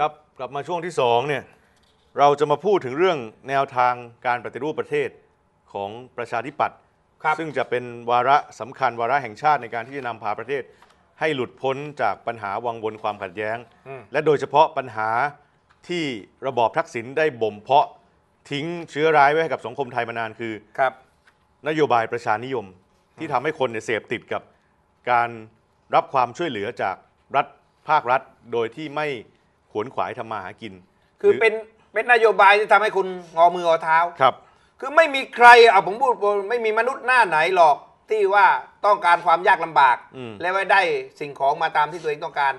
ครับกลับมาช่วงที่สองเนี่ยเราจะมาพูดถึงเรื่องแนวทางการปฏิรูปประเทศของประชาธิปัตย์ครับซึ่งจะเป็นวาระสำคัญวาระแห่งชาติในการที่จะนำพาประเทศ ให้หลุดพ้นจากปัญหาวังวนความขัดแย้งอืมและโดยเฉพาะปัญหาที่ระบอบทักษิณได้บ่มเพาะทิ้งเชื้อร้ายไว้ให้กับสังคมไทยมานานคือครับ นโยบายประชานิยมที่ทำให้คนเนี่ยเสพติดกับการรับความช่วยเหลือจากรัฐภาครัฐ โดยที่ไม่ ขวนขวายทำมาหากินคือหรืเป็นเป็นนโยบายที่ทำให้คุณงอมืองอเท้า ครับ คือไม่มีใครเอาผมพูดไม่มีมนุษย์หน้าไหนหรอกที่ว่าต้องการความยากลำบาก อืม และไม่ได้สิ่งของมาตามที่ตัวเองต้องการ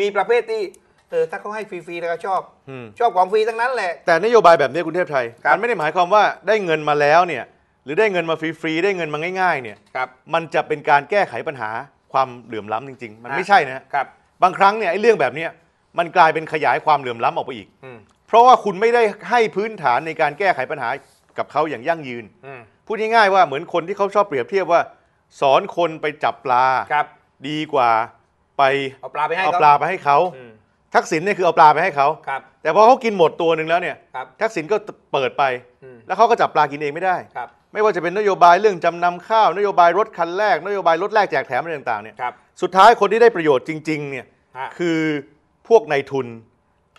มีประเภทที่เออถ้าเขาให้ฟรีๆแล้วก็ชอบ อืม ชอบของฟรีทั้งนั้นแหละ แต่นโยบายแบบนี้คุณเทพไทยครับ มันไม่ได้หมายความว่าได้เงินมาแล้วเนี่ย หรือได้เงินมาฟรีๆได้เงินมาง่าย ๆ เนี่ย ครับมันจะเป็นการแก้ไขปัญหาความเหลื่อมล้ำจริง ๆ มันไม่ใช่นะฮะครับ บางครั้งเนี่ยไอ้เรื่องแบบเนี้ย มันกลายเป็นขยายความเหลื่อมล้ำออกไปอีก อืมเพราะว่าคุณไม่ได้ให้พื้นฐานในการแก้ไขปัญหากับเขาอย่างยั่งยืน อืมพูดง่ายๆว่าเหมือนคนที่เขาชอบเปรียบเทียบว่า สอนคนไปจับปลา ครับ ดีกว่าไปเอาปลาไปให้เอาเขาปลาไปให้เขาอืมทักษิณเนี่ยคือเอาปลาไปให้เขาครับแต่พอเขากินหมดตัวหนึ่งแล้วเนี่ยครับทักษิณก็เปิดไป อืมแล้วเขาก็จับปลากินเองไม่ได้ ครับไม่ว่าจะเป็นนโยบายเรื่องจำนำข้าวนโยบายรถคันแรกนโยบายรถแรกแจกแถมอะไรต่างๆเนี่ยครับสุดท้ายคนที่ได้ประโยชน์จริงๆเนี่ยฮะคือ พวกนายทุน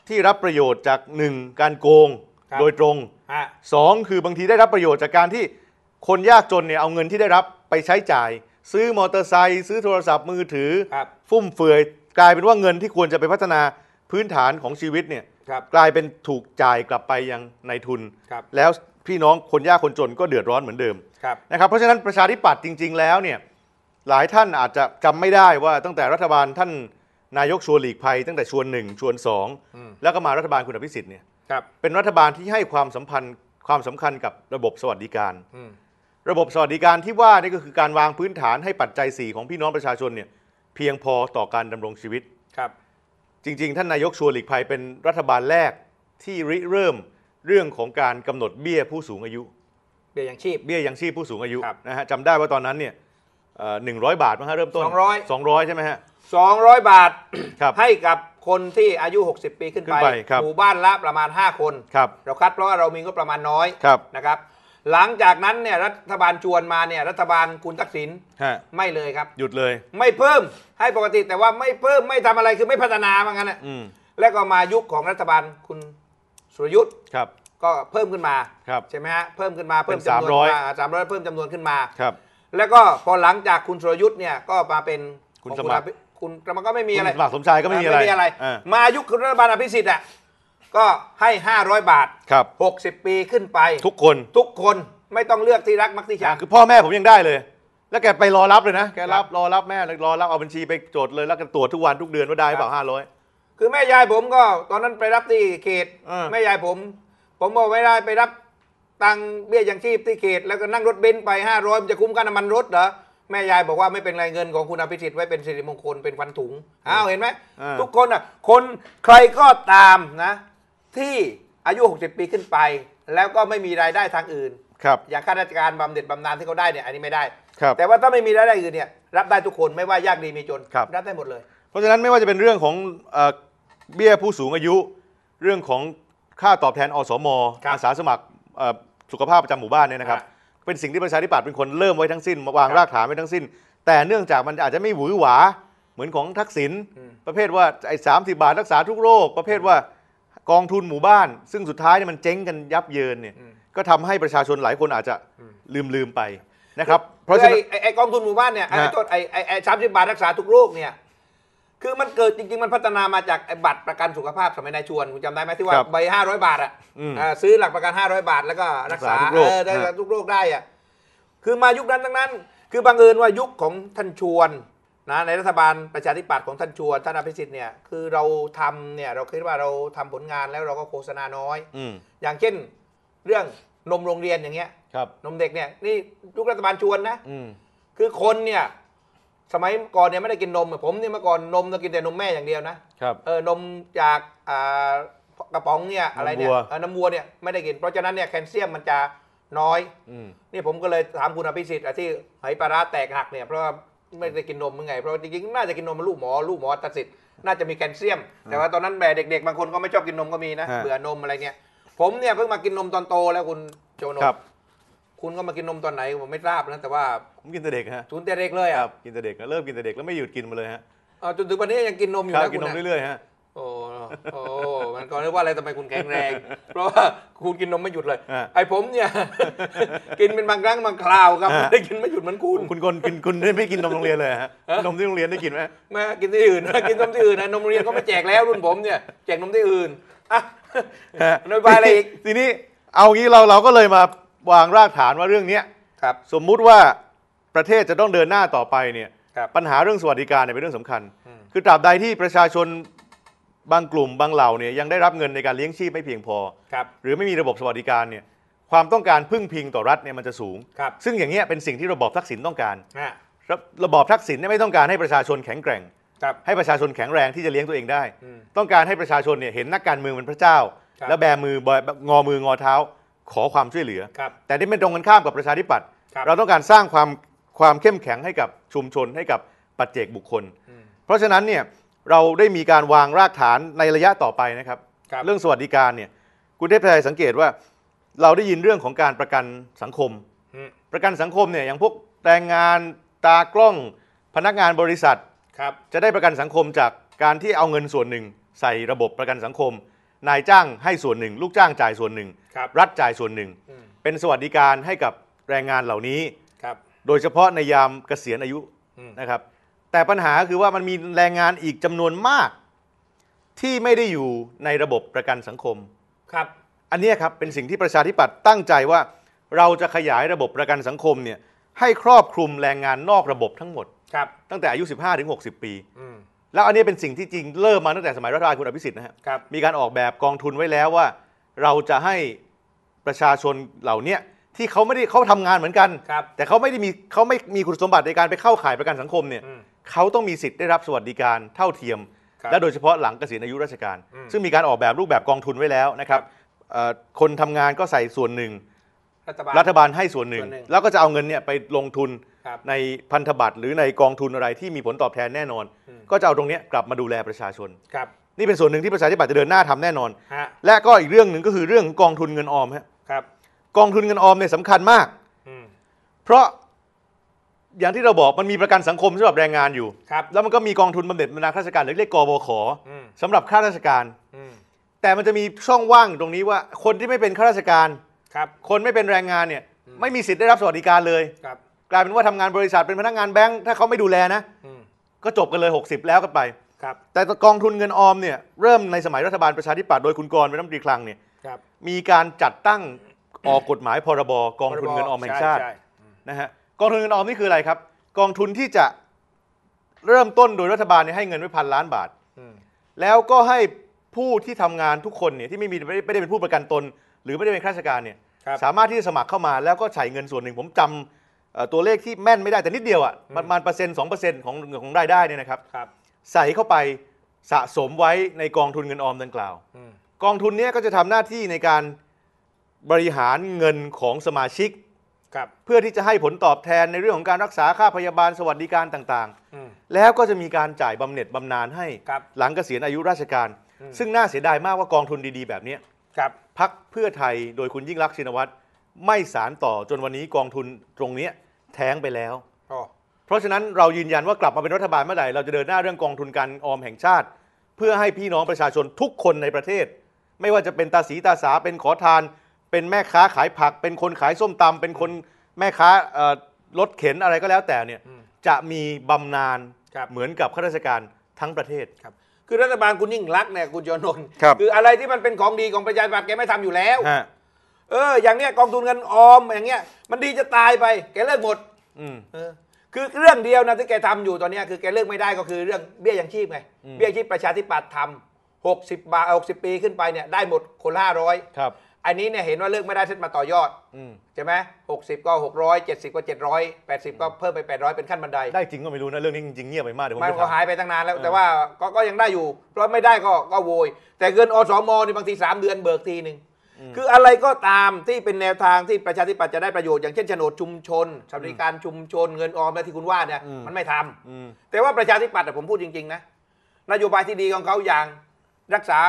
ที่รับประโยชน์จากหนึ่งการโกงครับโดยตรงฮะ สองคือบางทีได้รับประโยชน์จากการที่คนยากจนเนี่ยเอาเงินที่ได้รับไปใช้จ่าย ซื้อมอเตอร์ไซค์ซื้อโทรศัพท์มือถือ ครับ ฟุ่มเฟือยกลายเป็นว่าเงินที่ควรจะไปพัฒนาพื้นฐานของชีวิตเนี่ยครับกลายเป็นถูกจ่ายกลับไปยังนายทุน ครับแล้วพี่น้องคนยากคนจนก็เดือดร้อนเหมือนเดิม ครับ นะครับเพราะฉะนั้นประชาธิปัตย์จริง ๆ แล้วเนี่ยหลายท่านอาจจะจำไม่ได้ว่าตั้งแต่รัฐบาลท่าน นายกชวนหลีกภัยตั้งแต่ชวนหนึ่งชวนสองอืมแล้วก็มารัฐบาลคุณอภิสิทธิ์เนี่ยครับเป็นรัฐบาลที่ให้ความสัมพันธ์ความสำคัญกับระบบสวัสดิการอืมระบบสวัสดิการที่ว่านี่ก็คือการวางพื้นฐานให้ปัจจัย4ของพี่น้องประชาชนเนี่ยเพียงพอต่อการดำรงชีวิตครับจริง ๆ ท่านนายกชวนหลีกภัยเป็นรัฐบาลแรกที่ริเริ่มเรื่องของการกำหนดเบี้ยผู้สูงอายุ เบี้ยยังชีพเบี้ยยังชีพผู้สูงอายุครับนะฮะจำได้ว่าตอนนั้นเนี่ยหนึ่งร้อยบาทมั้งฮะเริ่มต้น200สองร้อยใช่ไหมฮะ 200 บาทครับให้กับคนที่อายุ 60 ปีขึ้นขึ้ไปนไปครับหมู่บ้านละประมาณ 5 คน ครับ เราคัดเพราะว่าเรามีงบประมาณน้อยครับ นะครับ หลังจากนั้นเนี่ยรัฐบาลชวนมาเนี่ยรัฐบาลคุณทักษิณฮะไม่เลยครับ หยุดเลย ไม่เพิ่มให้ปกติแต่ว่าไม่เพิ่มไม่ทำอะไรคือไม่พัฒนาว่างั้นนะอืมแล้วก็มายุคของรัฐบาลคุณสุรยุทธ์ครับ ก็เพิ่มขึ้นมา ครับ ใช่ไหมฮะเพิ่มขึ้นมาเพิ่มเป็นจำนวน300 สามร้อยเพิ่มจำนวนขึ้นมา ครับ แล้วก็พอหลังจากคุณสุรยุทธ์เนี่ยก็มาเป็น คุณของสมัครอภิคุณมันก็ไม่มีอะไรคุณสมัครสมชายก็ไม่มีอะไรไม่มีอะไรอ่ามายุครัฐบาลอภิสิทธิ์อะก็ให้ 500 บาทครับ60 ปีขึ้นไป ทุกคนทุกคนไม่ต้องเลือกที่รักมักที่ชังคือพ่อแม่ผมยังได้เลย แล้วแกไปรอรับเลยนะแกรับรอรับแม่เลยรอรับเอาบัญชีไปจดเลยแล้วก็ตรวจทุกวันทุกเดือนว่าได้เปล่าห้าร้อยคือแม่ยายผมก็ตอนนั้นไปรับที่เขตเออแม่ยายผม ผมบอกไม่ได้ไปรับตังค์เบี้ยยังชีพที่เขต แล้วก็นั่งรถเบนซ์ไป500มันจะคุ้มค่าน้ำมันรถเหรอ แม่ยายบอกว่าไม่เป็นไรเงินของคุณอภิสิทธิ์ไว้เป็นสิริมงคลเป็นฟันถุงอ้าวเห็นไหมอ่า ทุกคนอะคนใครก็ตามนะ ที่อายุ 60 ปีขึ้นไป แล้วก็ไม่มีรายได้ทางอื่น ครับ อย่างข้าราชการบำเหน็จบำนาญที่เขาได้เนี่ยอันนี้ไม่ได้ ครับ แต่ว่าถ้าไม่มีรายได้อื่นเนี่ยรับได้ทุกคนไม่ว่ายากดีมีจนครับ รับได้หมดเลย เพราะฉะนั้นไม่ว่าจะเป็นเรื่องของเอ่อเบี้ยผู้สูงอายุ เรื่องของค่าตอบแทนอสมครับอาสาสมัครเอ่อสุขภาพประจำหมู่บ้านเนี่ยนะครับ ฮะ เป็นสิ่งที่ประชาธิปัตย์เป็นคนเริ่มไว้ทั้งสิ้นมาวางครับรากฐานไว้ทั้งสิ้น แต่เนื่องจากมันอาจจะไม่หวือหวาเหมือนของทักษิณอืมประเภทว่าไอ้สามสิบาทรักษาทุกโรค ประเภทว่ากองทุนหมู่บ้าน ซึ่งสุดท้ายเนี่ยมันเจ๊งกันยับเยินเนี่ยอืมก็ทำให้ประชาชนหลายคนอาจจะอืมลืมลืมๆไปนะครับเพเพราะราะฉะนั้นไอ้ไอ้กองทุนหมู่บ้านเนี่ยไอ้ฮะโทษไอ้ไอ้ไอ้สามสิบบาทรักษาทุกโรคเนี่ย คือมันเกิดจริง ๆ มันพัฒนามาจากไอ้บัตรประกันสุขภาพสมัยนายชวนคุณจำได้ไหมที่ว่าครับใบห้าร้อยบาทอะอืมอ่าซื้อหลักประกันห้าร้อยบาทแล้วก็รักษารักษาทุกโรคเออได้ฮะ ทุกโรคได้อะคือมายุคนั้นทั้งนั้น คือบังเอิญว่ายุคของท่านชวนนะในรัฐบาลประชาธิปัตย์ของท่านชวนท่านอภิสิทธิ์เนี่ยคือเราทำเนี่ยเราคิดว่าเราทำผลงานแล้วเราก็โฆษณาน้อย อืมอย่างเช่น เรื่องนมโรงเรียนอย่างเงี้ยครับ นมเด็กเนี่ยนี่ยุครัฐบาลชวนนะ อืม คือคนเนี่ย สมัยก่อนเนี่ยไม่ได้กินนมอะผมเนี่ยเมื่อก่อนนมเรากินแต่นมแม่อย่างเดียวนะครับเออนมจากอ่ากระป๋องเนี่ยอะไรเนี่ยน้ำวัวเออน้ำวัวเนี่ยไม่ได้กิน เพราะฉะนั้นเนี่ยแคลเซียมมันจะน้อยอืมนี่ผมก็เลยถามคุณอภิสิทธิ์อะที่ไหปลาร้าแตกหักเนี่ยเพราะว่าไม่ได้กินนมเมื่อไงเพราะจริงๆน่าจะกินนมลูกหมอลูกหมอตัดสิทธิ์น่าจะมีแคลเซียม แต่ว่าตอนนั้นแบเด็กๆบางคนก็ไม่ชอบกินนมก็มีนะฮะเบื่อนมอะไรเงี้ยผมเนี่ยเพิ่งมากินนมตอนโตแล้วคุณโจโนครับ คุณก็มากินนมตอนไหนผมไม่ทราบนะแต่ว่าผมกินแต่เด็กฮะทุนแต่เด็กเลยคอะรับกินแต่เด็กเริ่มกินแต่เด็กแล้วไม่หยุดกินมาเลยฮะเอาจนถึงวันนี้ยังกินนมอยู่ครับนะกินคุณนมนะเรื่อยๆฮะโอ้โอ้มันก็นึกว่าอะไรทำไมคุณแข็งแรง เพราะว่าคุณกินนมไม่หยุดเลยฮะไอ้ผมเนี่ย กินเป็นบางครั้งบางคราวครับฮะไม่ได้กินไม่หยุดเหมือนคุณ คุณคนกินคุณได้ไม่กินนมโรงเรียนเลยฮะฮะ นมที่โรงเรียนได้กินไหมแม่กินที่อื่น กินนมที่อื่นนะนมโรงเรียนก็ไม่แจกแล้วรุ่นผมเนี่ยแจกนมที่อื่นอะ ฮะนโยบายอะไรอีก ทีนี้เอางี้เราเราก็เลยมา วางรากฐานว่าเรื่องเนี้ยครับ สมมุติว่าประเทศจะต้องเดินหน้าต่อไปเนี่ยครับปัญหาเรื่องสวัสดิการเนี่ยเป็นเรื่องสำคัญ อืม คือตราบใดที่ประชาชนบางกลุ่มบางเหล่าเนี่ยยังได้รับเงินในการเลี้ยงชีพไม่เพียงพอ ครับ หรือไม่มีระบบสวัสดิการเนี่ยความต้องการพึ่งพิงต่อรัฐเนี่ยมันจะสูง ครับซึ่งอย่างเงี้ยเป็นสิ่งที่ระบอบทักษิณต้องการ ฮะระระบอบทักษิณเนี่ยไม่ต้องการให้ประชาชนแข็งแกร่ง ครับ ให้ประชาชนแข็งแรงที่จะเลี้ยงตัวเองได้ อืมต้องการให้ประชาชนเนี่ยเห็นนักการเมืองเป็นพระเจ้า ครับ แล้วแบมือบอยงอมืองอเท้า ขอความช่วยเหลือ ครับ แต่นี่เป็นตรงกันข้ามกับประชาธิปัตย์ครับ เราต้องการสร้างความความเข้มแข็งให้กับชุมชนให้กับปัจเจกบุคคล อืม เพราะฉะนั้นเนี่ยเราได้มีการวางรากฐานในระยะต่อไปนะครับ ครับ เรื่องสวัสดิการเนี่ยคุณเทพไทยสังเกตว่าเราได้ยินเรื่องของการประกันสังคม อืมประกันสังคมเนี่ยอย่างพวกแรงงานตากล้องพนักงานบริษัท ครับ จะได้ประกันสังคมจากการที่เอาเงินส่วนหนึ่ง ใส่ระบบประกันสังคม นายจ้างให้ส่วนหนึ่ง ลูกจ้างจ่ายส่วนหนึ่ง ครับ รัฐจ่ายส่วนหนึ่ง อืมเป็นสวัสดิการให้กับแรงงานเหล่านี้ ครับ โดยเฉพาะในยามเกษียณอายุอืม นะครับ แต่ปัญหาคือว่ามันมีแรงงานอีกจำนวนมาก ที่ไม่ได้อยู่ในระบบประกันสังคม ครับ อันเนี้ยครับเป็นสิ่งที่ประชาธิปัตย์ตั้งใจว่าเราจะขยายระบบประกันสังคมเนี่ยให้ครอบคลุมแรงงานนอกระบบทั้งหมด ครับ ตั้งแต่อายุ 15ถึง60 ปี อืม แล้วอันนี้เป็นสิ่งที่จริงเริ่มมาตั้งแต่สมัยรัฐบาลคุณอภิสิทธิ์นะฮะครับ มีการออกแบบกองทุนไว้แล้วว่า เราจะให้ประชาชนเหล่าเนี้ยที่เขาไม่ได้เขาทำงานเหมือนกัน ครับ แต่เขาไม่ได้มีเขาไม่มีคุณสมบัติในการไปเข้าข่ายประกันสังคมเนี่ยอืม เขาต้องมีสิทธิ์ได้รับสวัสดิการเท่าเทียม ครับและโดยเฉพาะหลังเกษียณอายุราชการ อืม ซึ่งมีการออกแบบรูปแบบกองทุนไว้แล้วนะครับเอ่อคนทำงานก็ใส่ส่วนหนึ่ง รัฐบาล รัฐบาลให้ส่วนหนึ่ง ส่วนหนึ่งแล้วก็จะเอาเงินเนี่ยไปลงทุนครับ ในพันธบัตรหรือในกองทุนอะไรที่มีผลตอบแทนแน่นอนอืมก็จะเอาตรงเนี้ยกลับมาดูแลประชาชนครับนี่เป็นส่วนหนึ่งที่ประชาธิปัตย์จะเดินหน้าทำแน่นอนฮะและก็อีกเรื่องหนึ่งก็คือเรื่องกองทุนเงินออมฮะครับ กองทุนเงินออมเนี่ยสำคัญมากอืมเพราะอย่างที่เราบอกมันมีประกันสังคมสำหรับแรงงานอยู่ครับแล้วมันก็มีกองทุนบำเหน็จบำนาญข้าราชการหรือเรียกกบขอืมสำหรับข้าราชการอืมแต่มันจะมีช่องว่างอยู่ตรงนี้ว่าคนที่ไม่เป็นข้าราชการครับ คนไม่เป็นแรงงานเนี่ยอืมไม่มีสิทธิ์ได้รับสวัสดิการเลยครับ กลายเป็นว่าทำงานบริษัทเป็นพนักงานแบงค์ถ้าเขาไม่ดูแลนะอืมก็จบกันเลย 60 แล้วกันไปครับแต่กองทุนเงินออมเนี่ยเริ่มในสมัยรัฐบาลประชาธิปัตย์โดยคุณกรณ์เป็นรัฐมนตรีคลังเนี่ยครับมีการจัดตั้งออกกฎหมายพรบกองทุนเงินออมแห่งชาติใช่อืมนะฮะกองทุนเงินออมนี่คืออะไรครับ กองทุนที่จะเริ่มต้นโดยรัฐบาลเนี่ยให้เงินไว้พันล้านบาทอืมแล้วก็ให้ผู้ที่ทำงานทุกคนเนี่ยที่ไม่มีไม่ได้ไม่ได้เป็นผู้ประกันตน หรือไม่ได้เป็นข้าราชการเนี่ยครับสามารถที่จะสมัครเข้ามาแล้วก็ใส่เงินส่วนหนึ่งผมจำเอ่อ ตัวเลขที่แม่นไม่ได้แต่นิดเดียวอะอืมประมาณเปอร์เซ็นต์สองเปอร์เซ็นต์ของของรายได้เนี่ยนะครับครับ ใส่เข้าไปสะสมไว้ในกองทุนเงินออมดังกล่าวอืมกองทุนเนี้ก็จะทำหน้าที่ในการบริหารเงินของสมาชิกครับเพื่อที่จะให้ผลตอบแทนในเรื่องของการรักษาค่าพยาบาลสวัสดิการต่างอืมๆแล้วก็จะมีการจ่ายบำเหน็จบำนาญให้ครับหลังเกษียณอายุราชการอืมซึ่งน่าเสียดายมากว่ากองทุนดีๆ แบบเนี้ยครับพักเพื่อไทยโดยคุณยิ่งรักษณ์ชินวัตร ไม่สารต่อจนวันนี้กองทุนตรงเนี้ยแท้งไปแล้ว อ๋อเพราะฉะนั้นเรายืนยันว่ากลับมาเป็นรัฐบาลเมื่อไหร่เราจะเดินหน้าเรื่องกองทุนการออมแห่งชาติ เพื่อให้พี่น้องประชาชนทุกคนในประเทศ ไม่ว่าจะเป็นตาสีตาสาเป็นขอทาน เป็นแม่ค้าขายผัก เป็นคนขายส้มตำเป็นคนแม่ค้าเอ่อรถเข็นอะไรก็แล้วแต่เนี่ยอืม จะมีบำนาญครับ เหมือนกับข้าราชการทั้งประเทศ ครับ คือรัฐบาลคุณยิ่งรักษณ์เนี่ยคุณโจนนท์ครับ คืออะไรที่มันเป็นของดีของประชาธิปัตย์แกไม่ทำอยู่แล้ว ฮะ เอออย่างเนี้ยกองทุนเงินออมอย่างเงี้ยมันดีจะตายไป แกเลิกหมดอืม เออคือเรื่องเดียวนะที่แกทำอยู่ตอนเนี้ยคือแกเลิกไม่ได้ก็คือเรื่องเบี้ยยังชีพไงอืม เบี้ยยังชีพประชาธิปัตย์ทำหกสิบบาทหกสิบปีขึ้นไปเนี่ยได้หมดคนละห้าร้อยครับอันนี้เนี่ยเห็นว่าเลิกไม่ได้เส้นมาต่อยอด อืมใช่ไหมหกสิบก็หกร้อยเจ็ดสิบก็เจ็ดร้อยแปดสิบก็เพิ่มไปแปดร้อยเป็นขั้นบันได ได้จริงก็ไม่รู้นะเรื่องนี้จริงๆเงียบไปมากเดี๋ยวผมมันไปก็ถาม หายไปตั้งนานแล้วเออแต่ว่าก็ก็ยังได้อยู่ เพราะไม่ได้ก็ก็โวย แต่เงินอสมนี่บางที3เดือนเบิกทีหนึ่ง คืออะไรก็ตามที่เป็นแนวทางที่ประชาธิปัตย์จะได้ประโยชน์อย่างเช่นโฉนดชุมชนสวัสดิการชุมชนเงินออมและที่คุณว่าเนี่ยมันไม่ทำอืมแต่ว่าประชาธิปัตย์อะผมพูดจริงๆนะนโยบายที่ดีของเขาอย่างรักษา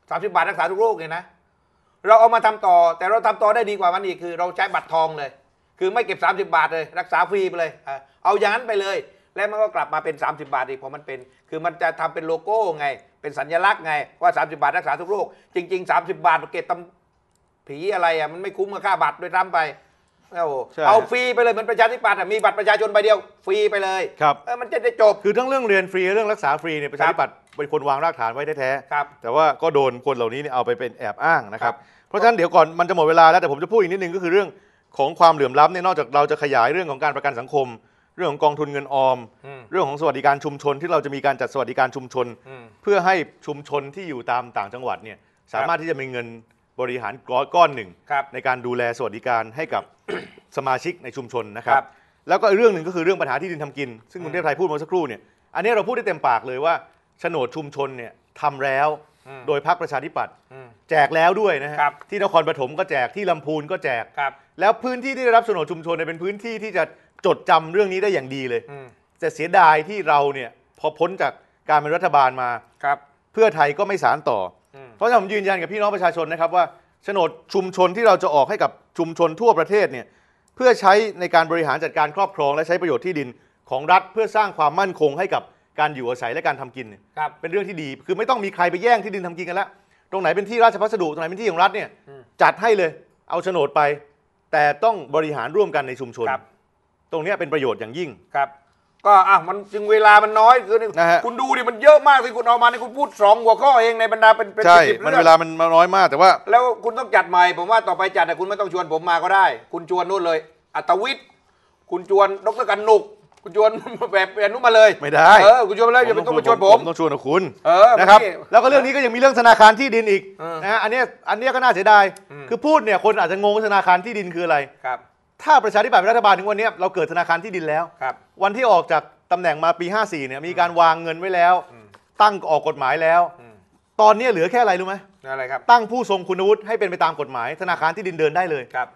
30บาทรักษาทุกโรคเนี่ยนะเราเอามาทำต่อ แต่เราทำต่อได้ดีกว่ามันอีกคือ เราใช้บัตรทองเลย คือไม่เก็บ 30 บาทเลย รักษาฟรีไปเลยอะเอาอย่างนั้นไปเลย แล้วมันก็กลับมาเป็น 30 บาทอีกเพราะมันเป็น คือมันจะทำเป็นโลโก้ไง เป็นสัญลักษณ์ไงว่า 30 บาทรักษาทุกโรคจริง ๆ 30 บาทเก็บตำ ผีอะไรอะมันไม่คุ้มกับค่าบัตรโดยทำไปโอ้โหใช่ เอาฟรีไปเลยเหมือนประชาธิปัตย์อะมีบัตรประชาชนใบเดียว ฟรีไปเลยครับ เออมันจะได้จบ คือทั้งเรื่องเรียนฟรีเรื่องรักษาฟรีเนี่ยประชาธิปัตย์เป็นคนวางรากฐานไว้แท้ๆครับแต่ว่าก็โดนคนเหล่านี้เนี่ยเอาไปเป็นแอบอ้างนะครับครับ เพราะฉะนั้นเดี๋ยวก่อนมันจะหมดเวลาแล้วแต่ผมจะพูดอีกนิดนึงก็คือเรื่องของความเหลื่อมล้ำเนี่ยนอกจากเราจะขยายเรื่องของการประกันสังคม เรื่องของกองทุนเงินออม อืม เรื่องของสวัสดิการชุมชนที่เราจะมีการจัดสวัสดิการชุมชน อืม เพื่อให้ชุมชนที่อยู่ตามต่างจังหวัดเนี่ยสามารถที่จะมีเงิน บริหารก้อนหนึ่ง ครับในการดูแลสวัสดิการให้กับ สมาชิกในชุมชนนะครับ ครับแล้วก็อีกเรื่องหนึ่งก็คือเรื่องปัญหาที่ดินทำกิน ซึ่งคุณเทพไทยพูดเมื่อสักครู่เนี่ยอันนี้เราพูดได้เต็มปากเลยว่าโฉนดชุมชนเนี่ยทำแล้วอืม โดยพรรคประชาธิปัตย์อืม แจกแล้วด้วยนะฮะครับ ที่นครปฐมก็แจกที่ลำพูนก็แจก ครับแล้วพื้นที่ที่ได้รับโฉนดชุมชนเนี่ยเป็นพื้นที่ที่จะจดจำเรื่องนี้ได้อย่างดีเลย อืมแต่เสียดายที่เราเนี่ยพอพ้นจากการเป็นรัฐบาลมา ครับ เพื่อไทยก็ไม่สารต่ออม เพราะฉะนั้นผมยืนยันกับพี่น้องประชาชนนะครับว่าโฉนดชุมชนที่เราจะออกให้กับชุมชนทั่วประเทศเนี่ยเพื่อใช้ในการบริหารจัดการครอบครอง และใช้ประโยชน์ที่ดินของรัฐเพื่อสร้างความมั่นคงให้กับการอยู่อาศัยและการทำกินเนี่ยครับ เป็นเรื่องที่ดี คือไม่ต้องมีใครไปแย่งที่ดินทำกินกันแล้ว ตรงไหนเป็นที่ราชพัสดุตรงไหนเป็นที่ของรัฐเนี่ยอืมจัดให้เลยเอาโฉนดไป แต่ต้องบริหารร่วมกันในชุมชน ครับ ตรงเนี้ยเป็นประโยชน์อย่างยิ่ง ครับ ก็อะมันจึงเวลามันน้อยคือนะฮะ คุณดูดิมันเยอะมากที่คุณเอามานี่คุณพูดสองหัวข้อเองในบรรดาเป็นเป็นใช่ สิบมันเรื่เวองลามันมาน้อยมากแต่ว่า แล้วคุณต้องจัดใหม่ผมว่าต่อไปจัดแต่คุณไม่ต้องชวนผมมาก็ได้ คุณชวนนู่นเลย อัตวิทย์คุณชวนดรกันนุก คุณชวน แบบแบบนู้นมาเลยไม่ได้ เออคุณชวนมาเลยอย่าไปต้องไปชวนผม ต้องชวนกับคุณเออนะครับไม่แล้วก็เรื่องนี้ก็ยังมีเรื่องธนาคารที่ดินอีกเออนะฮะอันเนี้ยอันเนี้ยก็น่าเสียดายอืมคือพูดเนี่ยคนอาจจะงงว่าธนาคารที่ดินคืออะไร ครับ ถ้าประชาธิปัตย์เป็นรัฐบาลถึงวันเนี้ยเราเกิดธนาคารที่ดินแล้ว ครับวันที่ออกจากตำแหน่งมาปี 54เนี่ยมีการวางเงินไว้แล้วตั้งออกกฎหมายแล้ว อืมตอนเนี้ยเหลือแค่อะไรรู้ไหมอะไรครับตั้งผู้ทรงคุณวุฒิให้เป็นไปตามกฎหมาย ธนาคารที่ดินเดินได้เลย ครับ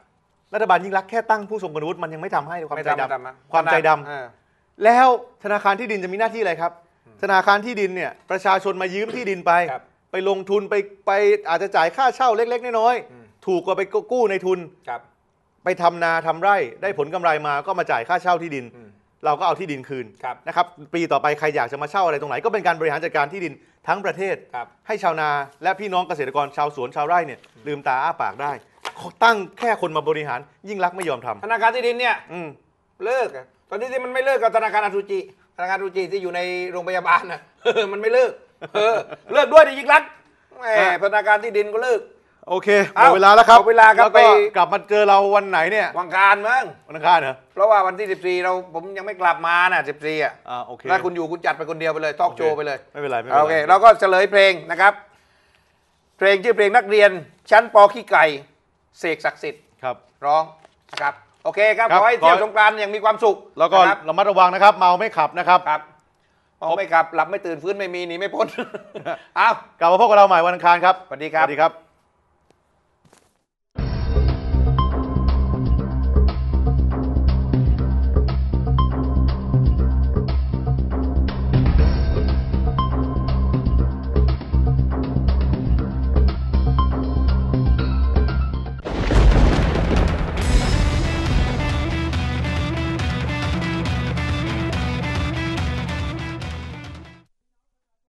รัฐบาลยิ่งรักษณ์แค่ตั้งผู้ทรงคุณวุฒิมันยังไม่ทำให้เลยความไม่ใจทำไม่ทำดำ นะความใจดำ เออ แล้วธนาคารที่ดินจะมีหน้าที่อะไรครับ ธนาคารที่ดินเนี่ยประชาชนมายืมที่ดินไป ครับไปลงทุนไปไปอาจจะจ่ายค่าเช่าเล็ก ๆ น้อยอืม ๆถูกกว่าไปกู้ในทุน ครับ ไปทำนาทำไร่ได้ผลกำไรมาก็มาจ่ายค่าเช่าที่ดินอืมเราก็เอาที่ดินคืนครับนะครับปีต่อไปใครอยากจะมาเช่าอะไรตรงไหน ก็เป็นการบริหารจัดการที่ดินทั้งประเทศครับให้ชาวนาและพี่น้องเกษตรกรชาวสวนชาวไร่เนี่ยลืมตาอ้าปากได้เขาตั้งแค่คนมาบริหารยิ่งรักษณ์ไม่ยอมทำธนาคารที่ดินเนี่ยอืมเลิกอะตอนนี้ที่มันไม่เลิกกับธนาคารอสุจิธนาคารอสุจิที่อยู่ในโรงพยาบาลนะมันไม่เลิกเออเลิกด้วยดิยิงรักษณ์แหมฮะธนาคารที่ดินก็เลิก โอเคหมเอ้าดเวลาแล้วครับหมดเวลาครับแล้วก็ไปกลับมาเจอเราวันไหนเนี่ยวังการมั้งวันอังคารเหรอเพราะว่าวันที่ 14 เราผมยังไม่กลับมาน่ะ14อะอ่าโอเคถ้าคุณอยู่คุณจัดไปคนเดียวไปเลยทอล์กโชว์ไปเลยไม่เป็นไรไม่เป็นไรโอเคเราก็เฉลยเพลงนะครับ เพลงชื่อเพลงนักเรียน ชั้นปอขี้ไก่เสกศักดิ์สิทธิ์ครับร้องนะครับโอเคครับครับขอให้เที่ยวขอสงกรานต์อย่างมีความสุข แล้วก็นะครับระมัดระวังนะครับ เมาไม่ขับนะครับครับมองไม่กลับหลับไม่ตื่นฟื้นไม่มีหนีไม่พ้นเอากลับมาพบกับเราใหม่วันอังคารครับสวัสดีครับสวัสดีครับ